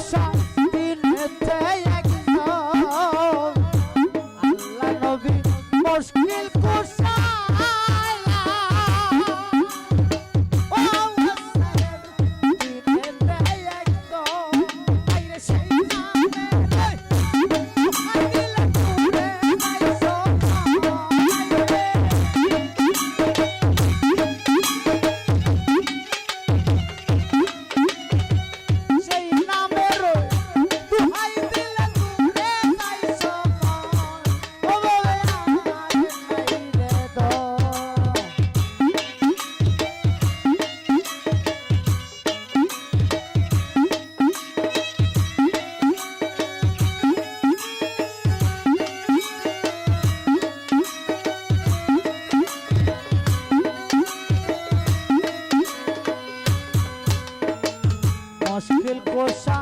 Nossa আসবেল কোষা